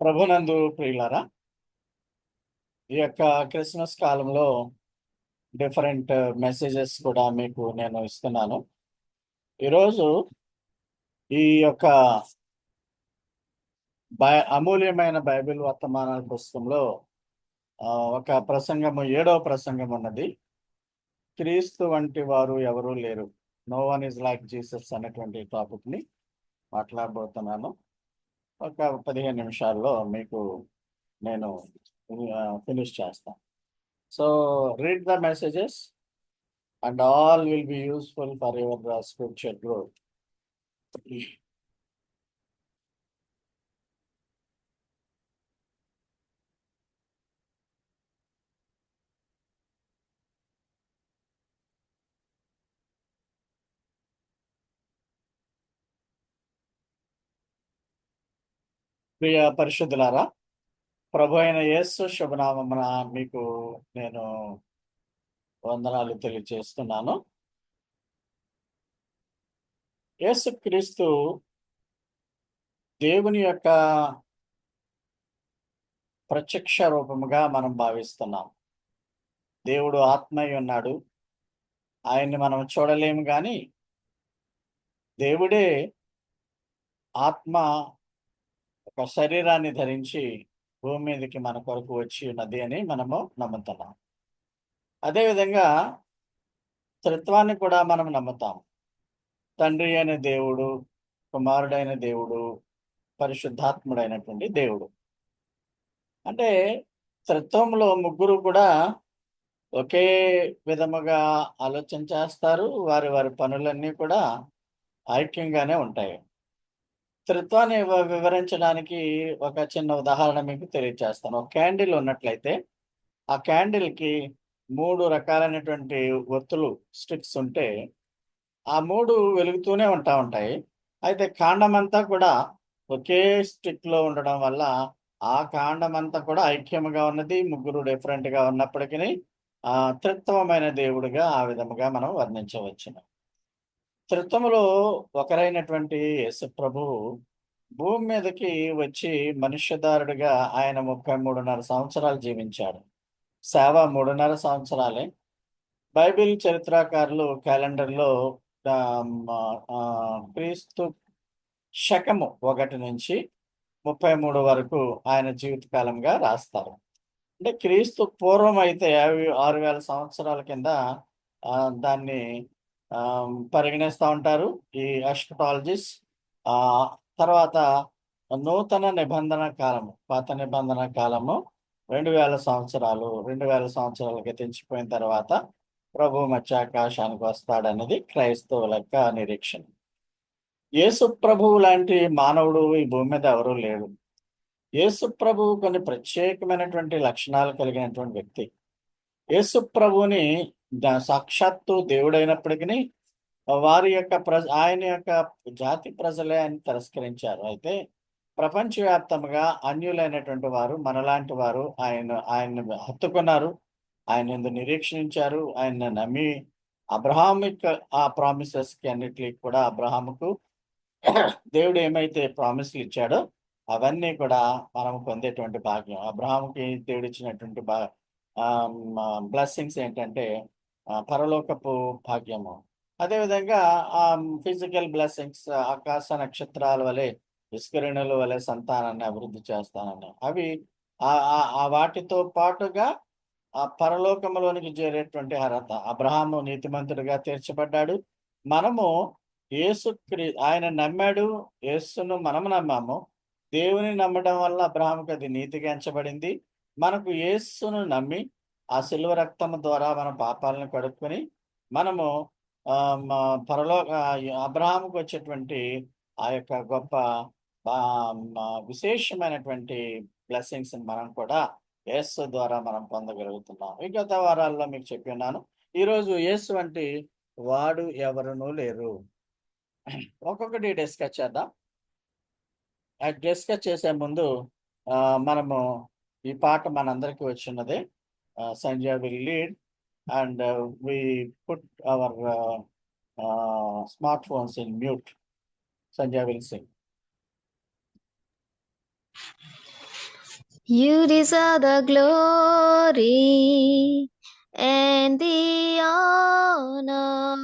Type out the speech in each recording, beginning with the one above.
ప్రభునందు ప్రియులారా ఈ యొక్క క్రిస్మస్ కాలంలో డిఫరెంట్ మెసేజెస్ కూడా మీకు నేను ఇస్తున్నాను. ఈరోజు ఈ యొక్క బై అమూల్యమైన బైబిల్ వర్తమానాల పుస్తకంలో ఒక ప్రసంగము ఏడవ ప్రసంగం ఉన్నది. క్రీస్తు వంటి వారు ఎవరూ లేరు. No one is like Jesus అనేటువంటి టాపిక్ని మాట్లాడబోతున్నాను. ఒక పదిహేను నిమిషాల్లో మీకు నేను ఫినిష్ చేస్తాను so read the messages and all will be useful for your spiritual growth ప్రియ పరిశుద్ధులారా ప్రభు అయిన యేసు శుభనామమున మీకు నేను వందనాలు తెలియజేస్తున్నాను. యేసుక్రీస్తు దేవుని యొక్క ప్రత్యక్ష రూపముగా మనం భావిస్తున్నాం. దేవుడు ఆత్మయ్య ఉన్నాడు. ఆయన్ని మనం చూడలేము కానీ దేవుడే ఆత్మ ఒక శరీరాన్ని ధరించి భూమి మీదకి మన కొరకు వచ్చి ఉన్నది అని మనము నమ్ముతున్నాం. అదేవిధంగా త్రిత్వాన్ని కూడా మనం నమ్ముతాం. తండ్రి అయిన దేవుడు కుమారుడైన దేవుడు పరిశుద్ధాత్ముడైనటువంటి దేవుడు. అంటే త్రిత్వంలో ముగ్గురు కూడా ఒకే విధముగా ఆలోచన చేస్తారు. వారి వారి పనులన్నీ కూడా ఐక్యంగానే ఉంటాయి. త్రిత్వాన్ని వివరించడానికి ఒక చిన్న ఉదాహరణ మీకు తెలియజేస్తాను ఒక క్యాండిల్ ఉన్నట్లయితే ఆ క్యాండిల్కి మూడు రకాలైనటువంటి ఒత్తులు స్టిక్స్ ఉంటే ఆ మూడు వెలుగుతూనే ఉంటా ఉంటాయి. అయితే కాండం అంతా కూడా ఒకే స్టిక్లో ఉండడం వల్ల ఆ కాండం అంతా కూడా ఐక్యముగా ఉన్నది ముగ్గురు డిఫరెంట్గా ఉన్నప్పటికీ ఆ త్రిత్వమైన దేవుడిగా ఆ విధముగా మనం వర్ణించవచ్చును. త్రిత్వములో ఒకరైనటువంటి యేసు భూమి మీదకి వచ్చి మనుష్యదారుడిగా ఆయన ముప్పై మూడున్నర సంవత్సరాలు జీవించాడు. సేవ మూడున్నర సంవత్సరాలే. బైబిల్ చరిత్రకారులు క్యాలెండర్లో క్రీస్తు శకము ఒకటి నుంచి ముప్పై మూడు వరకు ఆయన జీవితకాలంగా రాస్తారు. అంటే క్రీస్తు పూర్వం అయితే ఆరు వేల సంవత్సరాల కింద దాన్ని పరిగణిస్తూ ఉంటారు ఈ అస్ట్రాలజిస్ ఆ తర్వాత నూతన నిబంధన కాలము పాత నిబంధన కాలము రెండు వేల సంవత్సరాలు రెండు వేల సంవత్సరాలకి తెంచిపోయిన తర్వాత ప్రభు మత్స్యాకాశానికి వస్తాడన్నది క్రైస్తవుల యొక్క నిరీక్షణ. యేసు ప్రభువు లాంటి మానవుడు ఈ భూమి మీద ఎవరూ లేడు యేసు ప్రభువు కొన్ని ప్రత్యేకమైనటువంటి లక్షణాలు కలిగినటువంటి వ్యక్తి. యేసు ప్రభువుని సాక్షాత్తు దేవుడైనప్పటికీ వారి యొక్క ప్రజ ఆయన యొక్క జాతి ప్రజలే ఆయన తిరస్కరించారు. అయితే ప్రపంచవ్యాప్తంగా అన్యులైనటువంటి వారు మనలాంటి వారు ఆయన ఆయన హత్తుకున్నారు. ఆయన ఎందు నిరీక్షించారు. ఆయన నమ్మి అబ్రహామిక్ ఆ ప్రామిసెస్కి అన్నిటికీ కూడా అబ్రహాముకు దేవుడు ఏమైతే ప్రామిస్లు ఇచ్చాడో అవన్నీ కూడా మనం పొందేటువంటి భాగ్యం. అబ్రహాముకి దేవుడు ఇచ్చినటువంటి బా బ్లెస్సింగ్స్ ఏంటంటే పరలోకపు భాగ్యము. అదేవిధంగా ఆ ఫిజికల్ బ్లెస్సింగ్స్ ఆకాశ నక్షత్రాల వలె విస్కరణల వలె సంతానాన్ని అభివృద్ధి చేస్తానని. అవి ఆ ఆ- వాటితో పాటుగా ఆ పరలోకములోనికి చేరేటువంటి అర్హత. అబ్రహాము నీతిమంతుడిగా తీర్చబడ్డాడు. మనము యేసు ఆయన నమ్మాడు యేసును మనము నమ్మాము. దేవుని నమ్మడం వల్ల అబ్రహాంకి అది నీతిగా ఎంచబడింది. మనకు యేసును నమ్మి ఆ శిలువ రక్తము ద్వారా మన పాపాలను కడుక్కొని మనము పరలో అబ్రహాముకు వచ్చేటువంటి ఆ యొక్క గొప్ప విశేషమైనటువంటి బ్లెస్సింగ్స్ మనం కూడా యేసు ద్వారా మనం పొందగలుగుతున్నాం ఈ గత వారాల్లో మీకు చెప్పి ఉన్నాను. ఈరోజు యేసు వంటి వాడు ఎవరునూ లేరు. ఒక్కొక్కటి డిస్కస్ చేద్దాం. డిస్కస్ చేసే ముందు మనము ఈ పాట మనందరికీ వచ్చినదే. Uh, Sanjay will lead and uh, we put our uh, uh, smartphones in mute. Sanjay will sing. You deserve the glory and the honor.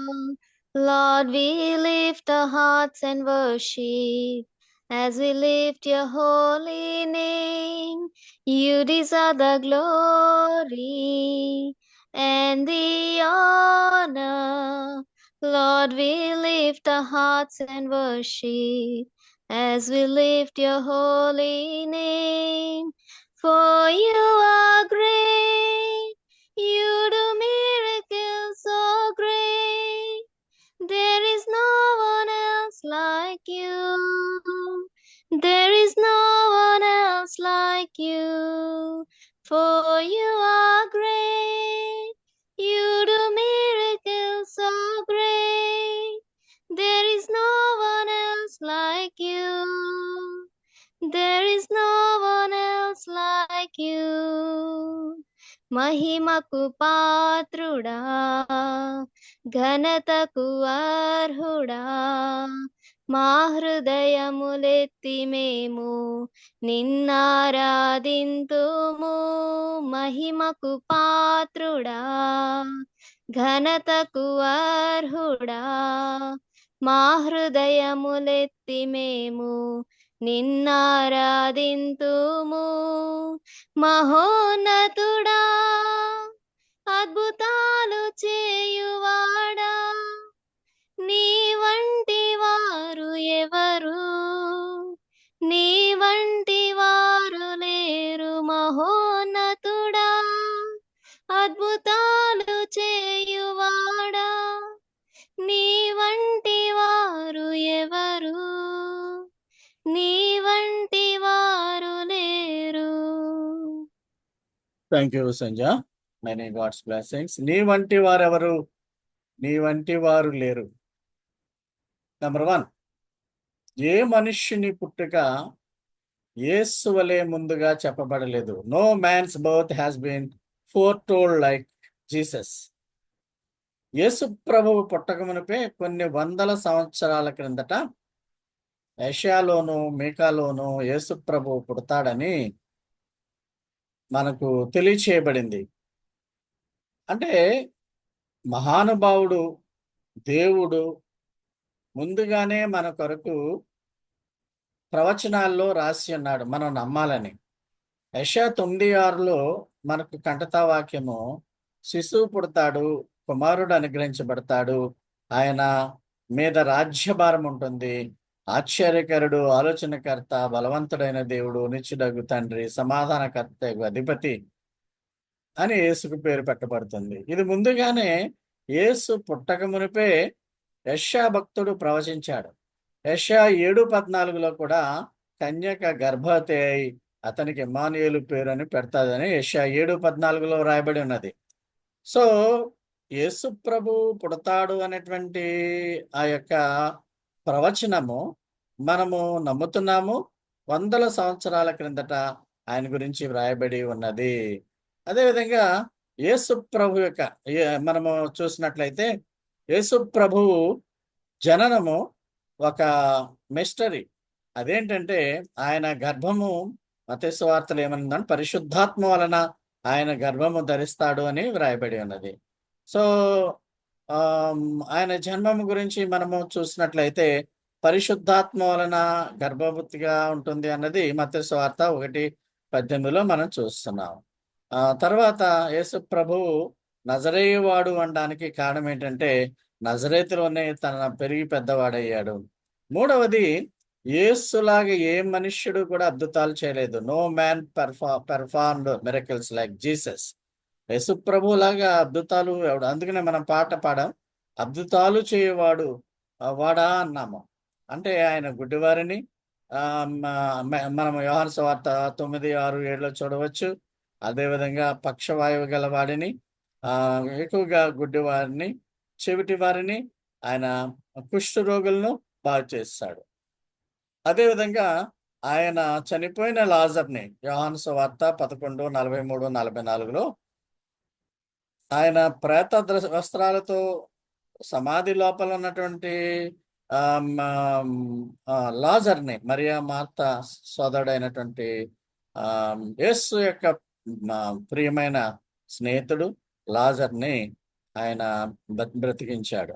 Lord, we lift our hearts and worship as we lift your holy name. You deserve the glory and the honor. Lord, we lift our hearts and worship as we lift your holy name. For you are great, you do miracles so great. There is no one else like you. There is no one else like you. For you are great, you do miracles so great. There is no one else like you. There is no one else like you. మహిమకు పాత్రుడా ఘనతకు అర్హుడా మా హృదయములెత్తి మేము నిన్నారాధింతుము మహిమకు పాత్రుడా ఘనతకు అర్హుడా మా హృదయములెత్తి మేము నిన్నారాధింతుము మహోన్నతుడా అద్భుతాలు చేయువాడా? నీ వంటి వారు ఎవరు? నీ వంటి వారు లేరు మహోన్నతుడా? అద్భుతాలు చేయువాడా? నీ వంటి వారు ఎవరు? నీ వంటి వారు లేరు. థ్యాంక్ యూ సంజ మెనీ గాడ్స్ బ్లెస్సింగ్స్ నీ వంటి వారెవరు? నీ వంటి వారు లేరు. నెంబర్ వన్ ఏ మనుష్యుని పుట్టుక యేసు వలె ముందుగా చెప్పబడలేదు. No man's birth has been foretold like Jesus Yesu ప్రభువు పుట్టకమునిపే కొన్ని వందల సంవత్సరాల క్రిందట యషయాలోను మేకాలోను యేసు ప్రభువు పుడతాడని మనకు తెలియచేయబడింది. అంటే మహానుభావుడు దేవుడు ముందుగానే మన కొరకు ప్రవచనాల్లో రాసి ఉన్నాడు మనం నమ్మాలని. యశా తొమ్మిది ఆరులో మనకు కంటతా వాక్యము శిశువు పుడతాడు కుమారుడు అనుగ్రహించబడతాడు ఆయన మీద రాజ్యభారం ఉంటుంది ఆశ్చర్యకరుడు ఆలోచనకర్త బలవంతుడైన దేవుడు నిత్యుడగు తండ్రి సమాధానకర్త అధిపతి అని యేసుకు పేరు పెట్టబడుతుంది. ఇది ముందుగానే యేసు పుట్టక మునిపే యష్యా భక్తుడు ప్రవచించాడు. యష్యా ఏడు పద్నాలుగులో కూడా కన్యక గర్భవతి అయి అతనికి ఇమానుయేలు పేరు అని పెడతాదని యష్యా ఏడు పద్నాలుగులో రాయబడి ఉన్నది. సో యేసు ప్రభు పుడతాడు అనేటువంటి ఆ యొక్క ప్రవచనము మనము నమ్ముతున్నాము. వందల సంవత్సరాల క్రిందట ఆయన గురించి వ్రాయబడి ఉన్నది. అదేవిధంగా యేసు ప్రభు యొక్క ఏ- మనము చూసినట్లయితే యేసు ప్రభువు జననము ఒక మిస్టరీ. అదేంటంటే ఆయన గర్భము మతేసు వార్తలు ఏమనుందంటే పరిశుద్ధాత్మ వలన ఆయన గర్భము ధరిస్తాడు అని వ్రాయబడి ఉన్నది. సో ఆయన జన్మము గురించి మనము చూసినట్లయితే పరిశుద్ధాత్మ వలన గర్భవతిగా ఉంటుంది అన్నది మతేసు వార్త ఒకటి పద్దెనిమిదిలో మనం చూస్తున్నాం. తర్వాత యేసు ప్రభువు నజరేయువాడు అనడానికి కారణం ఏంటంటే నజరేతులోనే తన పెరిగి పెద్దవాడయ్యాడు. మూడవది యేసులాగా ఏ మనుష్యుడు కూడా అద్భుతాలు చేయలేదు. No man పెర్ఫా performed miracles like Jesus. Yesu ప్రభు లాగా అద్భుతాలు ఎవడు అందుకనే మనం పాట పాడాం అద్భుతాలు చేయవాడు వాడా అన్నాము. అంటే ఆయన గుడ్డివారిని మనం వ్యవహార వార్త తొమ్మిది ఆరు ఏడులో చూడవచ్చు. అదేవిధంగా పక్షవాయువు గల వాడిని ఆ ఎక్కువగా గుడ్డివారిని చెవిటి వారిని ఆయన కుష్ఠ రోగులను బాగు చేస్తాడు. అదేవిధంగా ఆయన చనిపోయిన లాజర్ని యోహాను వార్త పదకొండు నలభై మూడు నలభై నాలుగులో ఆయన ప్రేత ద్ర- వస్త్రాలతో సమాధి లోపల ఉన్నటువంటి ఆ, లాజర్ని మరియా మార్త సోదరుడైనటువంటి ఆ యేసు యొక్క మా ప్రియమైన స్నేహితుడు లాజర్ని ఆయన బ్రతికించాడు.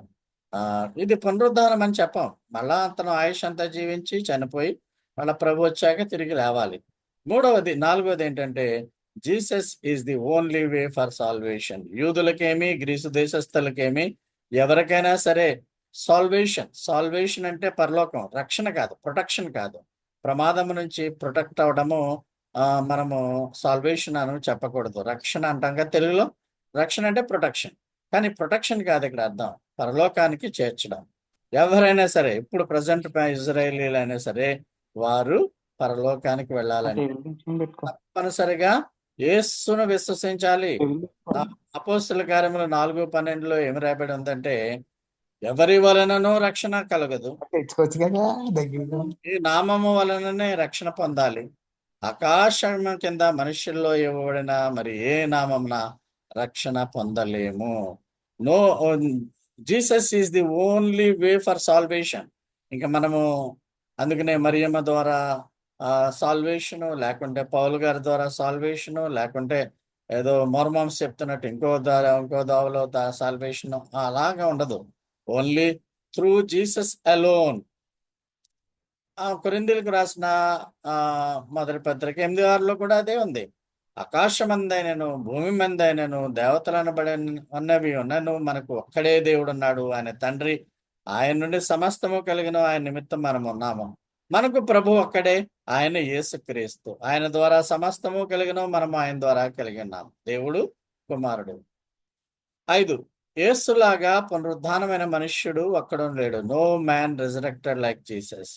ఆ ఇది పునరుద్ధానం అని చెప్పాం. మళ్ళా అతను ఆయుష్ అంతా జీవించి చనిపోయి మళ్ళీ ప్రభు వచ్చాక తిరిగి లేవాలి. మూడవది నాలుగవది ఏంటంటే Jesus is the only way for salvation. యూదులకేమి Greece దేశస్థులకేమి ఎవరికైనా సరే సాల్వేషన్ సాల్వేషన్ అంటే పరలోకం రక్షణ కాదు ప్రొటెక్షన్ కాదు. ప్రమాదం నుంచి ప్రొటెక్ట్ అవడము మనము సాల్వేషన్ అని చెప్పకూడదు. రక్షణ అంటాం కదా తెలుగులో? రక్షణ అంటే ప్రొటెక్షన్ కానీ ప్రొటెక్షన్ కాదు ఇక్కడ అర్థం. పరలోకానికి చేర్చడం. ఎవరైనా సరే ఇప్పుడు ప్రజెంట్ ఇజ్రాయేలీలైనా సరే వారు పరలోకానికి వెళ్ళాలని తప్పనిసరిగా యేసును విశ్వసించాలి. అపోస్తుల కార్యములు నాలుగు పన్నెండులో ఏమి రాయబడి ఉందంటే ఎవరి వలననో రక్షణ కలగదు. ఈ నామము వలననే రక్షణ పొందాలి. ఆకాశం కింద మనుషుల్లో ఇవ్వబడిన మరి ఏ నామమున రక్షణ పొందలేము? No Jesus is the only way for salvation ఇంకా మనము అందుకనే మరియమ్మ ద్వారా సాల్వేషను లేకుంటే పౌల్ గారి ద్వారా సాల్వేషను లేకుంటే ఏదో మోర్మాంస్ చెప్తున్నట్టు ఇంకో ద్వారా ఇంకో దావలో సాల్వేషన్ అలాగా ఉండదు. ఓన్లీ త్రూ జీసస్ అలోన్ కొరిందులకు రాసిన ఆ మొదటి పత్రిక ఎనిమిది ఆరులో కూడా అదే ఉంది. ఆకాశమందైనను భూమి మందైనను దేవతలను ఉన్నవి ఉన్నను మనకు ఒక్కడే దేవుడు ఉన్నాడు ఆయన తండ్రి ఆయన నుండి సమస్తము కలిగిన ఆయన నిమిత్తం మనం ఉన్నాము. మనకు ప్రభు ఒక్కడే ఆయన యేసుక్రీస్తు. ఆయన ద్వారా సమస్తము కలిగిన మనం ఆయన ద్వారా కలిగి ఉన్నాము దేవుడు కుమారుడు. ఐదు ఏసులాగా పునరుద్ధానమైన మనుష్యుడు ఒక్కడం లేడు no man resurrected like Jesus.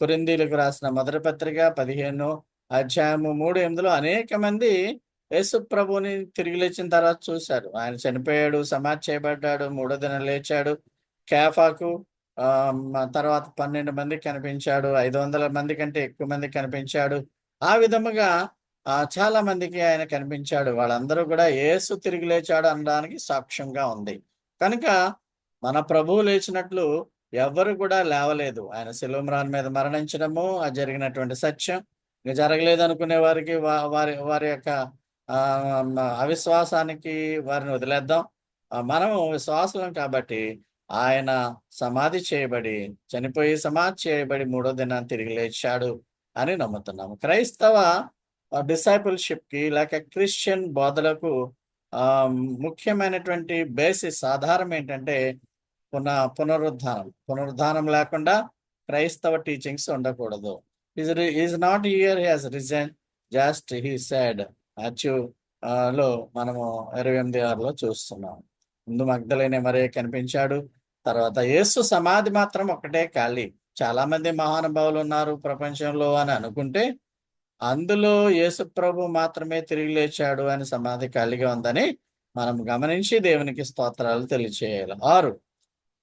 కొరిందీలకు రాసిన మొదటి పత్రిక పదిహేను అధ్యాయము మూడు ఎనిమిదిలో అనేక మంది యేసు ప్రభుని తిరిగి లేచిన తర్వాత చూశారు. ఆయన చనిపోయాడు సమాధి చేయబడ్డాడు మూడో దినం లేచాడు. కేఫాకు తర్వాత పన్నెండు మంది కనిపించాడు ఐదు వందల మంది కంటే ఎక్కువ మంది కనిపించాడు. ఆ విధముగా చాలా మందికి ఆయన కనిపించాడు. వాళ్ళందరూ కూడా ఏసు తిరిగి లేచాడు అనడానికి సాక్ష్యంగా ఉంది. కనుక మన ప్రభువు లేచినట్లు ఎవ్వరు కూడా లేవలేదు. ఆయన శిలువమ్రాన్ మీద మరణించడము ఆ జరిగినటువంటి సత్యం. ఇక జరగలేదు అనుకునే వారికి వారి వారి యొక్క అవిశ్వాసానికి వారిని వదిలేద్దాం. మనము విశ్వాసం కాబట్టి ఆయన సమాధి చేయబడి చనిపోయి సమాధి చేయబడి మూడో దినాన్ని తిరిగి లేచాడు అని నమ్ముతున్నాము. క్రైస్తవ డిసైపుల్షిప్కి లేక క్రిస్టియన్ బోధలకు ఆ ముఖ్యమైనటువంటి బేసిస్ ఆధారం ఏంటంటే పున పునరుద్ధానం. పునరుద్ధానం లేకుండా క్రైస్తవ టీచింగ్స్ ఉండకూడదు. Is is not here has risen just he said అచీవ్లో మనము ఇరవై ఎనిమిది ఆరులో చూస్తున్నాం. ముందు మగ్ధలైన మరే కనిపించాడు. తర్వాత యేసు సమాధి మాత్రం ఒకటే ఖాళీ. చాలా మంది మహానుభావులు ఉన్నారు ప్రపంచంలో అని అనుకుంటే అందులో యేసు ప్రభు మాత్రమే తిరిగి లేచాడు అని సమాధి ఖాళీగా ఉందని మనం గమనించి దేవునికి స్తోత్రాలు తెలియచేయాలి. ఆరు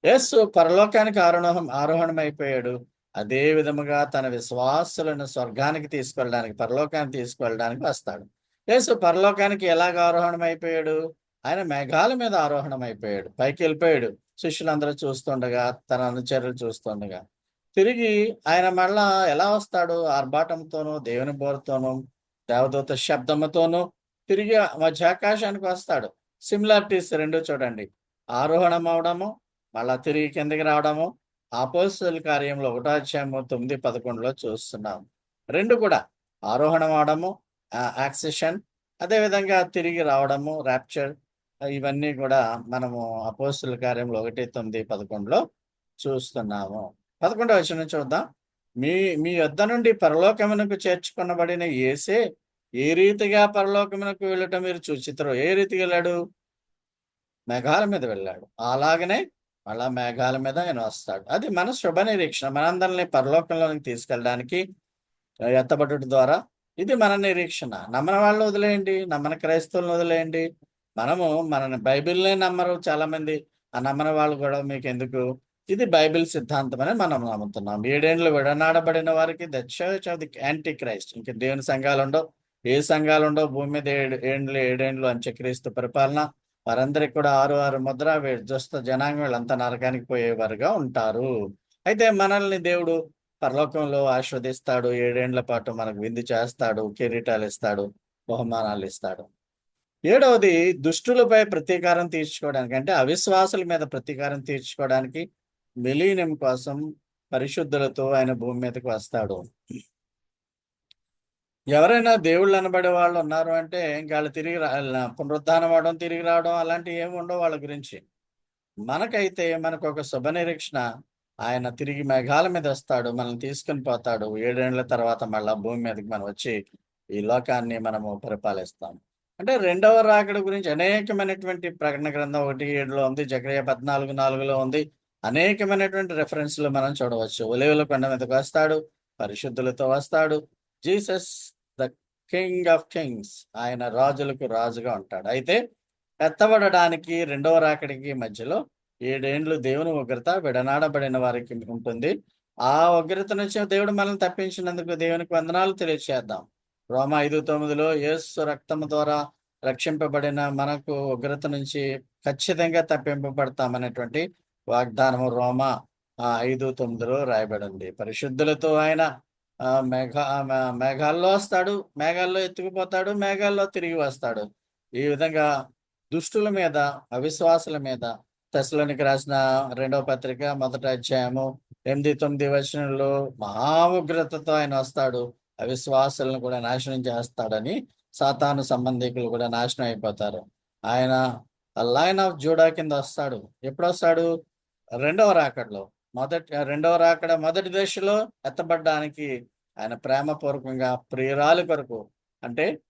యేసు పరలోకానికి ఆరోహం ఆరోహణమైపోయాడు. అదే విధముగా తన విశ్వాసులను స్వర్గానికి తీసుకెళ్ళడానికి పరలోకానికి తీసుకెళ్ళడానికి వస్తాడు. యేసు పరలోకానికి ఎలాగ ఆరోహణం అయిపోయాడు ఆయన మేఘాల మీద ఆరోహణం అయిపోయాడు పైకి వెళ్ళిపోయాడు. శిష్యులందరూ చూస్తుండగా తన అనుచరులు చూస్తుండగా. తిరిగి ఆయన మళ్ళా ఎలా వస్తాడు? ఆర్భాటంతోనూ దేవుని బోరుతోనూ దేవదూత శబ్దముతోనూ తిరిగి మధ్యాకాశానికి వస్తాడు. సిమిలారిటీస్ రెండు చూడండి. ఆరోహణం అవడము మళ్ళా తిరిగి కిందకి రావడము. అపోస్తుల కార్యంలో ఒకటో అధ్యాయము తొమ్మిది పదకొండులో చూస్తున్నాం. రెండు కూడా ఆరోహణం అవడము యాక్సెషన్ అదేవిధంగా తిరిగి రావడము ర్యాప్చర్ ఇవన్నీ కూడా మనము అపోస్తుల కార్యంలో ఒకటి తొమ్మిది పదకొండులో చూస్తున్నాము. పదకొండవ వచ్చిన చూద్దాం. మీ మీ యొద్ద నుండి పరలోకమునకు చేర్చుకున్నబడిన ఏసే ఏ రీతిగా పరలోకమునకు వెళ్ళటం మీరు చూచితరో? ఏ రీతిగా వెళ్ళాడు? మేఘాల మీద వెళ్ళాడు. అలాగనే మళ్ళా మేఘాల మీద ఆయన వస్తాడు. అది మన శుభ నిరీక్షణ. మనందరినీ పరలోకంలోనికి తీసుకెళ్ళడానికి ఎత్తబడుట ద్వారా ఇది మన నిరీక్షణ. నమ్మని వాళ్ళని వదిలేయండి నమ్మని క్రైస్తవులను వదిలేయండి. మనము మన బైబిల్నే నమ్మరు చాలా మంది ఆ నమ్మని వాళ్ళు కూడా మీకు ఎందుకు ఇది బైబిల్ సిద్ధాంతం అని మనం నమ్ముతున్నాం. ఏడేండ్లు విడనాడబడిన వారికి the church of the antichrist ఇంకా దేవుని సంఘాలు ఉండవు ఏ సంఘాలు ఉండవు భూమి మీద ఏడు ఏండ్లు ఏడేండ్లు అంత్యక్రీస్తు పరిపాలన? వారందరికి కూడా ఆరు ఆరు ముద్ర దుస్త జనాంగం వీళ్ళంతా నరకానికి పోయేవారుగా ఉంటారు. అయితే మనల్ని దేవుడు పరలోకంలో ఆస్వాదిస్తాడు ఏడేండ్ల పాటు మనకు విందు చేస్తాడు కిరీటాలు ఇస్తాడు బహుమానాలు ఇస్తాడు. ఏడవది దుష్టులపై ప్రతీకారం తీర్చుకోవడానికి అంటే అవిశ్వాసుల మీద ప్రతీకారం తీర్చుకోవడానికి మిలీనం కోసం పరిశుద్ధులతో ఆయన భూమి మీదకి వస్తాడు. ఎవరైనా దేవుళ్ళు అనబడే వాళ్ళు ఉన్నారు అంటే ఇంకా వాళ్ళు తిరిగి రా- పునరుద్ధానం అవడం తిరిగి రావడం అలాంటివి ఏమి ఉండవు వాళ్ళ గురించి. మనకైతే మనకు ఒక శుభ నిరీక్షణ. ఆయన తిరిగి మేఘాల మీద వస్తాడు మనల్ని తీసుకుని పోతాడు. ఏడేళ్ళ తర్వాత మళ్ళా భూమి మీదకి మనం వచ్చి ఈ లోకాన్ని మనము పరిపాలిస్తాం. అంటే రెండవ రాకడ గురించి అనేకమైనటువంటి ప్రకటన గ్రంథం ఒకటి ఏడులో ఉంది జక్రియ పద్నాలుగు నాలుగులో ఉంది. అనేకమైనటువంటి రెఫరెన్స్లు మనం చూడవచ్చు. ఒలివుల కొండ మీదకి వస్తాడు పరిశుద్ధులతో వస్తాడు. Jesus king of kings. ఆయన రాజులకు రాజుగా ఉంటాడు. అయితే ఎత్తబడడానికి రెండవ రాకడికి మధ్యలో ఏడేండ్లు దేవుని ఉగ్రత విడనాడబడిన వారికి ఉంటుంది. ఆ ఉగ్రత నుంచి దేవుడు మనల్ని తప్పించినందుకు దేవునికి వందనాలు తెలియచేద్దాం. రోమ ఐదు తొమ్మిదిలో యేసు రక్తము ద్వారా రక్షింపబడిన మనకు ఉగ్రత నుంచి ఖచ్చితంగా తప్పింపబడతామనేటువంటి వాగ్దానము రోమ ఆ, ఐదు తొమ్మిదిలో రాయబడింది. పరిశుద్ధులతో ఆయన మేఘ ఆ, మేఘాల్లో వస్తాడు మేఘాల్లో ఎత్తుకుపోతాడు మేఘాల్లో తిరిగి వస్తాడు. ఈ విధంగా దుష్టుల మీద అవిశ్వాసుల మీద తెసలోనికి రాసిన రెండవ పత్రిక మొదటి అధ్యాయము ఎనిమిది తొమ్మిది వచనంలో మహా ఉగ్రతతో ఆయన వస్తాడు అవిశ్వాసులను కూడా నాశనం చేస్తాడని సాతాను సంబంధికులు కూడా నాశనం అయిపోతారు. ఆయన లైన్ ఆఫ్ జూడా కింద వస్తాడు. ఎప్పుడు వస్తాడు? రెండవ రాకడలో. మొదటి రెండవ రాకడ మొదటి దశలో ఎత్తబడ్డానికి ఆయన ప్రేమపూర్వకంగా ప్రియురాలు కొరకు అంటే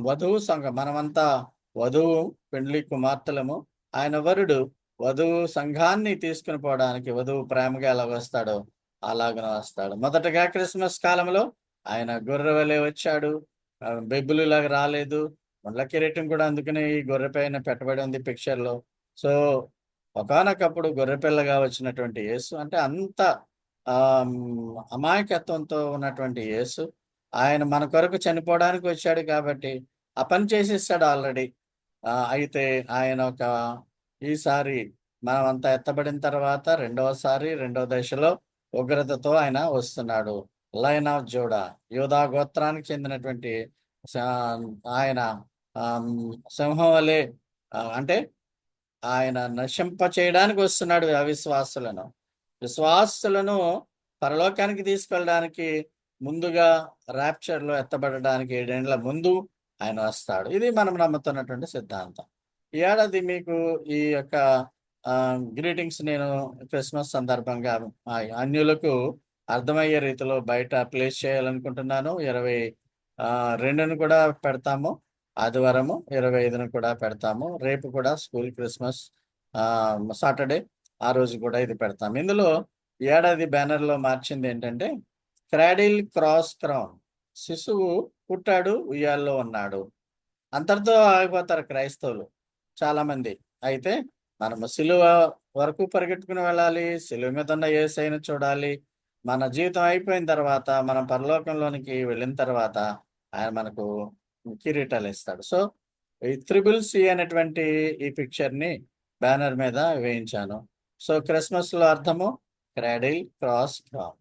వధువు సంఘం మనమంతా వధువు పెండ్లి కుమార్తెలము ఆయన వరుడు వధువు సంఘాన్ని తీసుకుని పోవడానికి వధువు ప్రేమగా ఎలా వస్తాడో అలాగన వస్తాడు. మొదటగా క్రిస్మస్ కాలంలో ఆయన గొర్రె వచ్చాడు. బెబ్బులు బెబ్బులులాగా రాలేదు. ముళ్ళ కిరీటం కూడా అందుకనే ఈ గొర్రె పైన పెట్టబడి ఉంది పిక్చర్లో. సో ఒకనొకప్పుడు గొర్రె పిల్లగా వచ్చినటువంటి యేసు అంటే అంత ఆ అమాయకత్వంతో ఉన్నటువంటి యేసు ఆయన మన కొరకు చనిపోవడానికి వచ్చాడు కాబట్టి ఆ పని చేసేసాడు ఆల్రెడీ. అయితే ఆయన ఒక ఈసారి మనం అంతా ఎత్తబడిన తర్వాత రెండవసారి రెండవ దశలో ఉగ్రతతో ఆయన వస్తున్నాడు. లైన్ ఆఫ్ జోడా యోధా గోత్రానికి చెందినటువంటి ఆయన సింహం వలె అంటే ఆయన నశింప చేయడానికి వస్తున్నాడు అవిశ్వాసులను. విశ్వాసులను పరలోకానికి తీసుకెళ్ళడానికి ముందుగా rapture లో ఎత్తబడడానికి ఏడేండ్ల ముందు ఆయన వస్తాడు. ఇది మనం నమ్ముతున్నటువంటి సిద్ధాంతం. ఈ ఏడాది మీకు ఈ యొక్క గ్రీటింగ్స్ నేను క్రిస్మస్ సందర్భంగా అన్యులకు అర్థమయ్యే రీతిలో బయట ప్లేస్ చేయాలనుకుంటున్నాను. ఇరవై ఆ, రెండును కూడా పెడతాము. ఆదివారము ఇరవై ఐదును కూడా పెడతాము. రేపు కూడా స్కూల్ క్రిస్మస్ సాటర్డే ఆ రోజు కూడా ఇది పెడతాము. ఇందులో ఏడాది బ్యానర్లో మార్చింది ఏంటంటే క్రాడిల్ క్రాస్ క్రౌన్. శిశువు పుట్టాడు ఉయ్యాల్లో ఉన్నాడు. అంతటితో ఆగిపోతారు క్రైస్తవులు చాలామంది. అయితే మనము సిలువ వరకు పరిగెట్టుకుని వెళ్ళాలి సిలువ మీద ఉన్న ఏసైను చూడాలి. మన జీవితం అయిపోయిన తర్వాత మనం పరలోకంలోనికి వెళ్ళిన తర్వాత ఆయన మనకు కిరీటాలు ఇస్తాడు సో ఈ త్రిబుల్ సి అనేటువంటి ఈ పిక్చర్ని బ్యానర్ మీద వేయించాను. సో క్రిస్మస్లో అర్థము క్రాడిల్ క్రాస్ క్రామ్